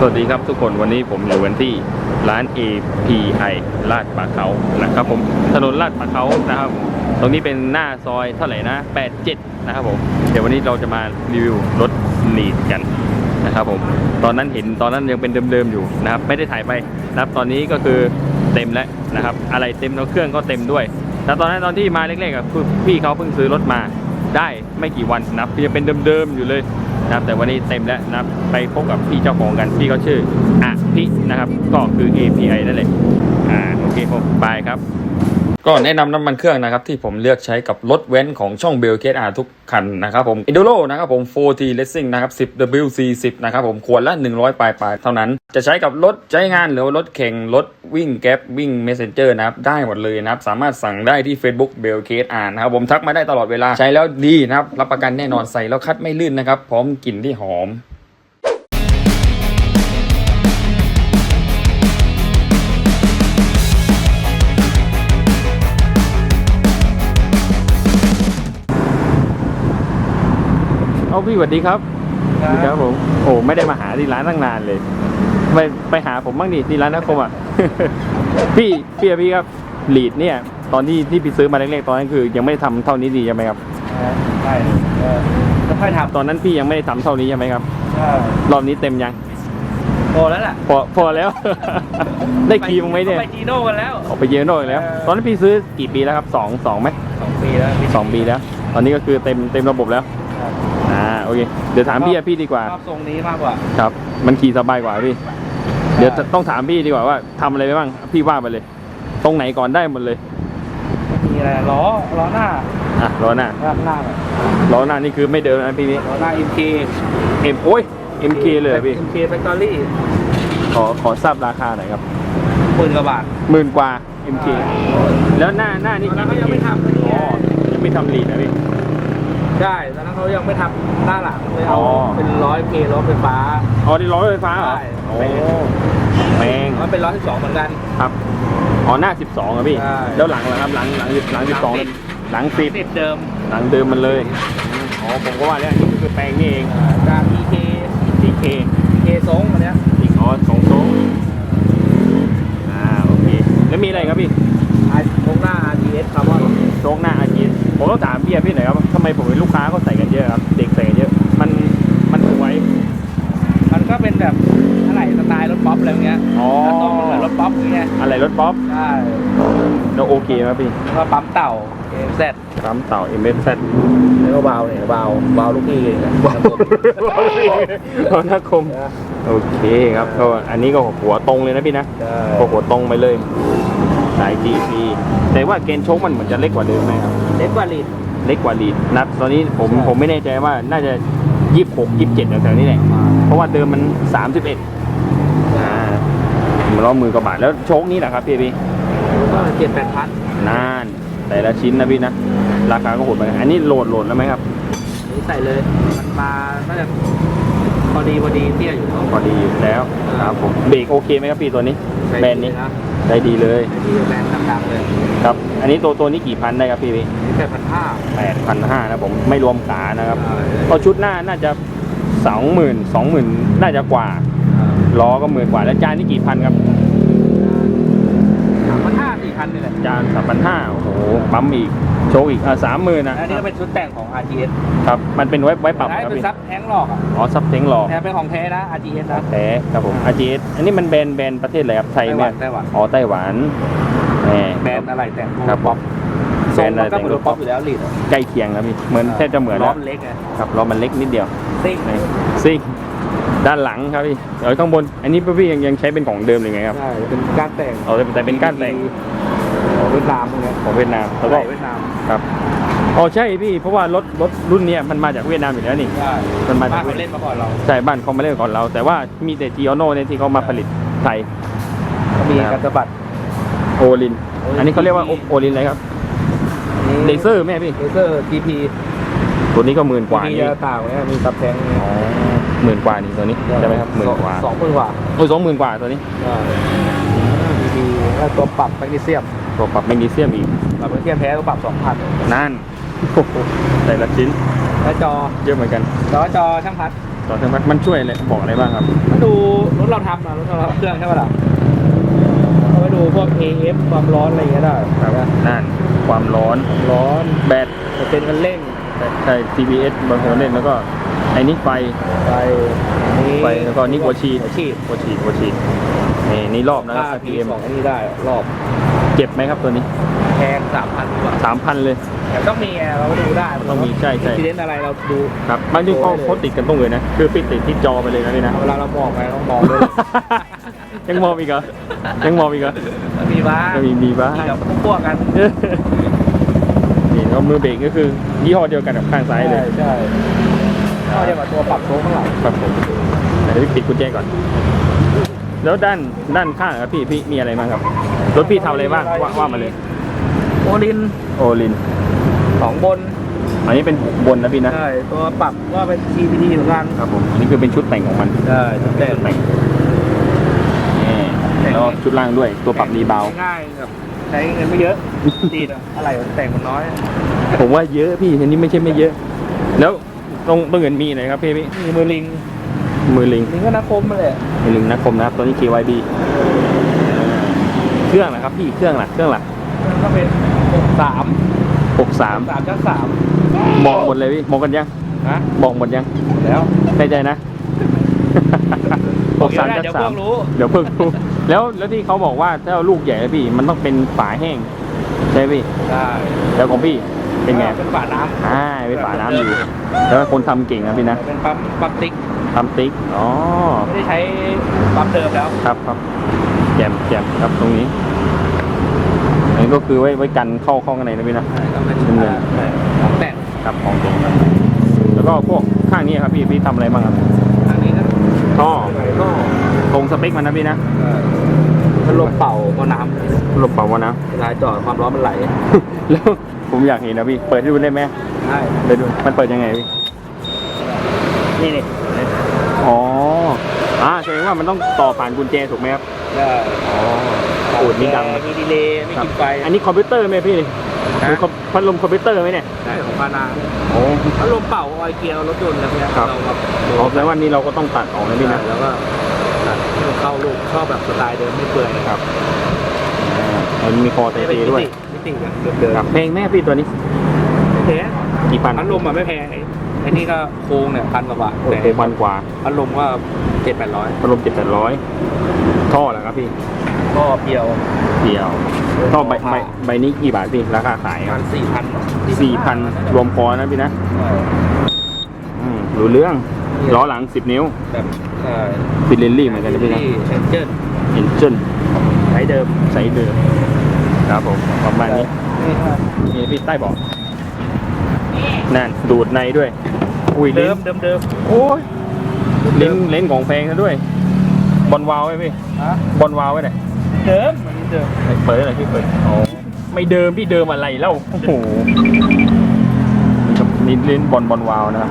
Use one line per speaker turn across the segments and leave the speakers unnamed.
สวัสดีครับทุกคนวันนี้ผมอยู่กันที่ร้าน API ลาดปลาเขานะครับผมถนนลาดปลาเขานะครับ ตรงนี้เป็นหน้าซอยเท่าไหร่นะ 87 นะครับผมเดี๋ยววันนี้เราจะมารีวิวรถลีดกันนะครับผมตอนนั้นเห็นตอนนั้นยังเป็นเดิมๆอยู่นะครับไม่ได้ถ่ายไปนะครับตอนนี้ก็คือเต็มแล้วนะครับอะไรเต็มแล้วเครื่องก็เต็มด้วยแต่ตอนนั้นตอนที่มาเล็กๆอะพี่เขาเพิ่งซื้อรถมาได้ไม่กี่วันนะยังเป็นเดิมๆอยู่เลย นะครับแต่วันนี้เต็มแล้วนะครับไปพบกับพี่เจ้าของกันพี่เขาชื่ออะพินะครับก็คือ API นั่นเลยอ่าโอเคผมบายครับ ก็แนะนำน้ำมันเครื่องนะครับที่ผมเลือกใช้กับรถเว้นของช่องเบลเคสอาทุกคันนะครับผม e n d u r o นะครับผม 4T Racing นะครับ 10 WC10 นะครับผมขวดละ 100 ปลายปลายเท่านั้น จะใช้กับรถใช้งานหรือรถแข่งรถวิ่งแก๊ปวิ่ง Messenger นะครับ ได้หมดเลยนะครับ สามารถสั่งได้ที่ Facebook เบลเคสอานะครับผมทักมาได้ตลอดเวลาใช้แล้วดีนะครับ รับประกันแน่นอนใส่แล้วคัดไม่ลื่นนะครับพร้อมกลิ่นที่หอม พี่สวัสดีครับสวัสดีครับผมโอ้ไม่ได้มาหาที่ร้านตั้งนานเลยไปไปหาผมบ้างดิที่ร้านนักคมอะพี่พี่อะพี่ครับลีดเนี่ย ตอนที่ที่พี่ซื้อมาเล็กๆตอนนั้นคือ ยังไม่ได้ทำเท่านี้ดีใช่ไหมครับ
ใช่เออไม่ค่อยท
ตอนนั้นพี่ยังไม่ได้ทำเท่านี้ใช่ไหมครับำ
ใช่
รอบนี้เต็มยัง
โตแล้วล่ะ
พอพอแล้ว ได้ครีมไหมเนี่ย
ไปจีโน่กันแล้ว
ออกไปเยอะหน่อยแล้ว
เออ
ตอนนั้นพี่ซื้อกี่ปีแล้วครับสองสองไหม
สองปีแล้ว
สองปีแล้ว ตอนนี้ก็คือเต็มเต็มระบบแล้วอ่า โอเค เดี๋ยวถามพี่อะพี่ดีกว่า
ชอบทรงนี้มากกว่า
ครับ มันขี่สบายกว่าพี่ เดี๋ยวต้องถามพี่ดีกว่าว่าทำอะไรไปบ้าง พี่ว่าไปเลย ตรงไหนก่อนได้หมดเลย
มีอะไรล้อล้อหน้า
อะล้อหน้า
ล้อหน้าแบบ
ล้อหน้านี่คือไม่เดิมนะพี่นี่
ล้อหน้า MK
เอ็มโอ้ย MK เลยเหรอพี่
MK Factory
ขอขอทราบราคาหน่อยครับ
หมื่นกว่าบาท
หมื่นกว่า MK แล้วหน้าหน้านี่
ตอนนั้นเขายังไม่ทำ
อ๋อยังไม่ทำลีดนะพี่
ใช่ตอนนั้นเขายังไม่ทำหน้าหลังเลยเอา
อ๋อ
เป็นร้อยเคล้อไฟฟ้า
อ๋อนี่ล้อไฟฟ้าเหรอ
ใช่
โอ้แพง
มันเป็นร้อยที่สองเหมือนกัน
ครับอ๋อหน้า 12อะพี่
ใช่
แล้วหลังหลังครับหลังหลังหลัง12เนี่ยหลังสิบ
ติดเดิม
หลังเดิมมันเลยอ๋อผมก็ว่าแล้วอันนี่คือแปลงนี่เอง
อ่าจาก PK
DK
PK ทรงอันเนี้ย
อีกอ๋อสองโต๊ะอ่าโอเคแล้วมีอะไรครับพี่
อาทรงหน้า RTS คาร์บอน
โจ๊กหน้าอาชีพ ผมต้องถามพี่อะพี่หน่อยครับทำไมผมเห็นลูกค้าเขาใส่กันเยอะครับ เด็กใส่กันเยอะ มันมันสวย
มันก็เป็นแบบอะไรสไตล์รถป๊อปอะไรอย่างเงี้ย
อ๋อ
แล้วต้องมันเหมือนรถป๊อปอย่างเงี้ย
อะไรรถป๊อป
ใช่
แล้วโอเคไหมพี่
แล้วก็ปั๊มเต่า AMZ
ปั๊มเต่าเอ็มเอสแซด
แล้วก็เบาเนี่ยเบาเบาลูกพี่เลยนะ
เอาหน้าคมโอเคครับก็อันนี้ก็หัวตรงเลยนะพี่นะ
ใช่
ก็หัวตรงไปเลยสาย GP แต่ว่าเกณฑ์โชคมันเหมือนจะเล็กกว่าเดิมไหมครับ
เล็กกว่าลีด
เล็กกว่าลีดนับตอนนี้ผม
ใช่
ผมไม่แน่ใจว่าน่าจะยี่สิบหกยี่สิบเจ็ดแถวๆนี้แหละเพราะว่าเดิมมันสามสิบเอ็ดอ่ามันล้อมือกระบาดแล้วโชคนี้แหละครับพี่พี่
ก็เจ็ดแปดพัน
นาน แต่ละชิ้นนะพี่นะ ราคาก็โหดเหมือนกันอันนี้โหลดโหลดแล้วไหมครับ
นี่ใส่เลยมันมาน่าจะ พอดีพอดีเตี้ยอยู่เนาะ
พอดีอยู่แล้วครับผมเบรกโอเคไหมครับพี่ตัวนี้
ใช้
แบรนด์นี้
ดีะ
ได้ดีเลย
ใช้ดีแบรนด์ดังๆเลย
ครับ อันนี้ตัวตัวนี้กี่พันได้ครับพี่พี่
นี่แปดพันห้า
แปดพันห้านะผมไม่รวมขานะครับก็ชุดหน้าน่าจะสองหมื่นสองหมื่นน่าจะกว่าล้อก็หมื่นกว่าแล้วจานนี่กี่พันครับ
สามพันห้าสี่พันนี่แหละ
จานสามพันห้าโอ้โหปั๊มอีกโชว์อีกอ่าสามหมื่นนะ
อันนี้ก็เป็นชุดแต่งของ RTS
ครับมันเป็นไว้ไว้ปรับ
อัน
ครับ
นี้เป็น
พี่
ซับแท้งหลอกอะ
อ๋อซับเทงหลอก
แต่เป็นของแท้นะ RTS นะ
แท้ครับผม RGS อันนี้มันแบรนด์แบรนด์ประเทศอะไรครับไทย
ไต้ห
ไหม
วันไต้หวัน
อ๋อไต้หวันแหม
แบรนด์อะไรแต่ง
ครับ
ป๊อป
แบ
ท
ร
ร
น
ง
ด์อะ
มั
ไร
นก็เหมือนรถป๊อปอยู่แล้วลีด
ใกล้เคียงนะพี่เหมือนแทบจะเหมือน
ล้อ
แล้ว
มันเล็กไง
ครับล้อมันเล็กนิดเดียว
ซิ่ง
นี่ซิ่งด้านหลังครับพี่เดี๋ยวข้างบน อันนี้พี่ยังยังใช้เป็นของเดิมหรือไงครับ
ใช่เป็นการแต่ง
เอาแต่แต่เป็นก้านแต่ง
ของเวียดนามพวกเนี้ย
ของเวียดนามแล้ว
ใช่
ก็
เวียดนาม
ครับอ๋อใช่พี่เพราะว่ารถรถรุ่นเนี้ยมันมาจากเวียดนามอยู่แล้วนี่
ใช่
มันมาจาก
บ้านเขาเล่นมาก่อนเรา
ใช่บ้านเขามาเล่นก่อนเรา แต่ว่ามีแต่จีอโน่เนี่ยที่เขามาผลิตไทย
ก็มีการสะบัด
โอลิน อันนี้เขาเรียกว่าโอโอลินอะไรครับเลเซอร์แม่พี่
เลเซอร์ GP
ตัวนี้ก็หมื่นกว่า
GP
นี่
จะต่างเนี่ยมีซับแทง
อ๋อหมื่นกว่านี่ตัวนี้ใช่ไหมครับหมื่นกว่า
สองหมื่นกว่า
โอ้ยสองหมื่นกว่าตัวนี้
ใช่ GP แล้วตัวปรับแมกนีเซียม
ตัวปรับแมกนีเซียมอีก
ปรับแมกนีเซียมแท้ก็ปรับสองพัน
นั่นโอ้โหแต่ละชิ้น
แล้วจอ
เยอะเหมือนกัน
จอจอช่างพัด
ต่อเทอร์โมมันช่วยอะไรบอกอะไรบ้างครับ
มาดูรถเราทำนะรถเราทำเครื่องใช่ป่ะล่ะเราไปดูพวก AF ความร้อนอะไรอย่างเงี้ยได้
ครับนั่นความร้อน
ร้อน
แบต
จะเป็นกันเร่ง
ใช่ TBS บางคนเล่นแล้วก็ไอ้นี่ไฟ
ไฟนี่
ไฟแล้วก็นี่หัวฉีด
หัวฉีด
หัวฉีดหัวฉีดนี่นี่รอบนะครับ
ค่า
RPM
ของอันนี้ได้รอบ
เจ็บไหมครับตัวนี้
แพงสามพันกว่า
สามพันเลย
แต่ต้องมีไงเราก็ดูได้
ต้องมีใช่ใช่
อินซิเดนต์อะไรเราดู
ครับบางทีเขาเขาติดกันตรงเลยนะ คือปิดติดที่จอไปเลยนะพี่นะ
เวลาเรามองไปต้องมองด้วย
ยังมองอีกเหรอยังมองอีกเหรอ
มันมีบ้าง
ก็มีมีบ้าง
มีกับพวกกัน
นี่แล้วมือเบรกก็คือยี่ห้อเดียวกันกับข้างซ้ายเลย
ใช่ก็เดียวกับตัวปรับโค้งข้างหลัง
ครับผมเดี๋ยวปิดกุญแจก่อน แล้วด้านด้านข้างครับพี่พี่มีอะไรบ้างครับ รถพี่ทำอะไรบ้างว่าว่ามาเลย
โอลิน
โอลิน
สองบน
อันนี้เป็นบนนะพี่นะ
ใช่ ตัวปรับว่าเป็น TPT เหมือนกัน
ครับผมอันนี้คือเป็นชุดแต่งของมัน
ใช่ชุดแต่ง
ชุดแต่งนี่แล้วก็ชุดล่างด้วย ตัวปรับรีบาวด์
ง่ายแบบใช้เงินไม่เยอะดีนะอะไรมันแต่งมันน้อย
ผมว่าเยอะพี่อันนี้ไม่ใช่ไม่เยอะ แล้วตรงตรงอื่นมีไหนครับพี่พี่
มีมือลิง
มือลิง
ลิงก็นักคมมาเลย
มือลิงนะคมนะครับตัวนี้ KYB เครื่องนะครับพี่เครื่องหลักเครื่องหลัก
มันก็เป็นหกสาม
หกสาม
สามจ้าสาม
บอกหมดเลยพี่บอกกันยัง
นะ
บอกหมดยัง
แล้ว
ในใจนะหกสาม
เดี๋
จั
ยว
สา
เพิ่
ม
งรู้
เดี๋ยวเพิ่งรู้แล้วแล้วที่เขาบอกว่าถ้าเอาลูกใหญ่นะพี่มันต้องเป็นฝาแห้งใช่ไหมพี่
ได้
แล้วของพี่เป็นไง
เป็นฝาน้ำ
อ่าเป็นฝาน้ำอยู่แล้วคนทำเก่งนะพี่นะ
เป็นปั๊มปั๊มติ๊ก
ทำติ๊ก อ๋อ
ไม่ได้ใช้ปั๊มเดิมแล้ว
ครับครับ แจมแจมครับตรงนี้ อันนี้ก็คือไว้ไว้กันเข้าเข้าข้างในนะพี่นะ
ก็เป็น
เป็นเงิน
ของแต่ง
ครับของตรงครับแล้วก็พวกข้างนี้ครับพี่พี่ทำอะไรบ้างครับ
อันนี้ก็
ท่อ
ก็
ตรงสเปคมันนะพี่นะ
พัดลมเป่าก็น้
หลบเป่าวะนะำ
เวลาจอดความร้อนมันไหล
แล้วผมอยากเห็นนะพี่ เปิดให้ดูได้ไหม
ใช่
ไปดูมันเปิดยังไงพี่
นี่นี่
อ๋ออ่าแสดงว่ามันต้องต่อผ่านกุญแจถูกไหมครับ
ได้
อ๋อโอ้นี่ดัง
มีดีเลย์ไม่กินไฟ
อันนี้คอมพิวเตอร์ไหมพี่
ฮะ
มีคอมพัดลมคอมพิวเตอร์ไหมเนี่ย
ใช่ของพานา
โอ้
พัดลมเป่าออยเกียร์รถยนต์อะไรพวกเนี้ย
ครับ
เราแบบ
อ๋อแสดงว่านี่เราก็ต้องตัดออกนะพี่นะ
แล้วก็ตัดให้มันเข้าลูกชอบแบบสไตล์เดิมไม่เปื่อย
ครับอ่าอันนี้มีคอไต
ไม่
เต
เป็นมิ
ด้วย
ติมิติแบบเดิม
ครับ แพงแม่พี่ตัวนี้
ๆแพง
กี่พัน
พัดลมอะไม่แพงไอ้ ไอ้นี่ก็โค้งเนี่ยพันกว่าบาท
โอ้โหพันกว่า
พัดลมก็เจ็ดแปดร้อย
พัดลมเจ็ดแปดร้อยท่อเหรอครับพี่
ก็เพียว
เดียวท่อใบใบใบนี้กี่บาทพี่ราคาขาย
ประมาณสี่พัน
สี่พันรวมคอนะพี่นะอืมรู้เรื่องล้อหลัง10นิ้ว
แบบใช่
ฟิลเลนลี่เหมือนกันนะพี่นะ
ที่เชนเจอร์
เอ็นจน
ใช้เดิม
ใส่เดิมครับผมประมาณนี้
นี่ครับ
นี่พี่ใต้เบอก นั่นดูดในด้วย อุ้ย
เดิ
ลิ้
ม
น
เดิมเดิม
โอ้ยลิ้นลิ้นของแพงซะด้วย บอลวาวไว้พี่
ฮะ
บอลวาวไว้ไหนอย
เดิมมันเดิม
เปิดอะไรพี่เปิดอ๋อไม่เดิมพี่เดิมอะไรเล่าโอ้โหนี่ครับนี่ลิ้นบอลบอลวาวนะครับ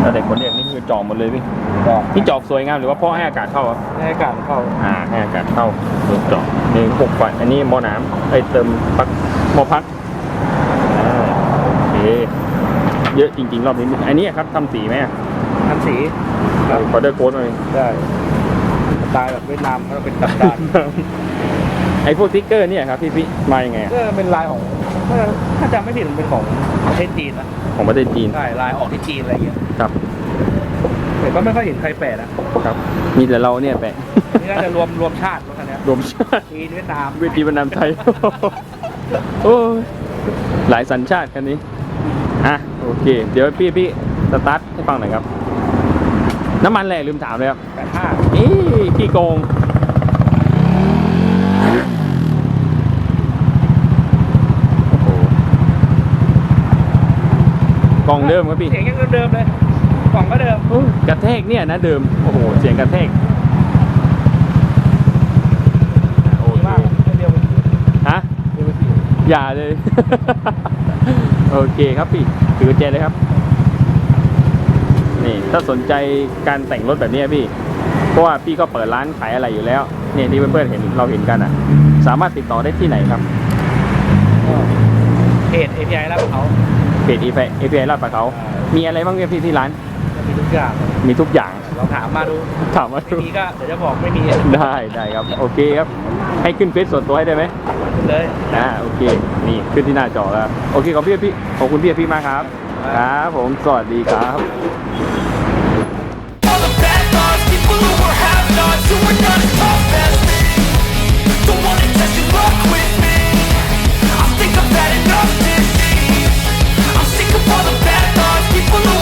แต่เด็กคนเรียกนี่คือจอกหมดเลยพี่
ดอก
พี่จอกสวยงามหรือว่าเพ่อให้อากาศเข้าครับ
ให้อากาศเข้า
อ่าให้อากาศเข้าเติมจอกนี่พวกฝันอันนี้หมอน้ำไอยเติมปักหมอพักอ่าโอเค เยอะจริง ๆ รอบนี้ อันนี้ครับทำสีไหมอะ
ทำสี
ขอเดอร์โค้ดหน่อย
ได้สไตล์แบบเวียดนามก็เป็นดับดาน
ไอพวกสติ๊กเกอร์เนี่ยครับพี่พี่มายังไงอะ
ก็เป็นลายของถ้าถ้าจำไม่ผิดมันเป็นของประเทศจีนนะ
ของประเทศจีน
ใช่ลายออกที่จีนอะไรอย่างเงี้ย
ครับ
แต่ก็ไม่ค่อยเห็นใครแปะนะครับ
มีแต่เราเนี่ยแปะ
นี่น่าจะรวมรวมชาติรถคันเนี้ย
รวมชาติ
จีนเวียดนาม
เวทีบรรณามไทยโอ้ยหลายสัญชาติคันนี้อะ โอเค เดี๋ยวพี่พี่สตาร์ทให้ฟังหน่อยครับ น้ำมันแหละลืมถามเลยครับ
แปดห้า
อีพี่โกงโอ้โหกล่องเดิมครับพี่
เสียงยังเดิมๆเลยกล่องก็เดิม
โอ้ยกระแทกเนี่ยนะเดิมโอ้โหเสียงกระแทกโอ
ดี
เค
มากให้เดียวไป
ฮะ
เดียวไปสี่
อย่าเลย โอเคครับพี่ถือกุญแจเลยครับ นี่ถ้าสนใจการแต่งรถแบบนี้พี่ เพราะว่าพี่ก็เปิดร้านขายอะไรอยู่แล้วเนี่ยที่เพื่อนๆเห็นเราเห็นกันอะ สามารถติดต่อได้ที่ไหนครับ
เพจ API รับเขา
เพจ API ลาดปลาเขามีอะไรบ้างเนี่ยพี่ที่ร้าน
จมีทุกอย่าง
มีทุกอย่าง
ลองถามมาดู
ถามมา
ไม่ดูมีก็เดี๋ยวจะบอกไม่มีอะ
ได้ได้ครับ โอเคครับ ให้ขึ้นเฟซส่วนตัวให้ได้ไหม
ขึ้นเลย
อ่าโอเค นี่ขึ้นที่หน้าจอแล้ว โอเคขอบพี่พี่ขอบคุณพี่พี่มากครับ ครับผมสวัสดีครับ
all the bad thoughts, people who were have-nots, who were not as tough as me. Don't wanna test your luck with me. I think I've had enough disease. I'm sick of all the bad thoughts, people who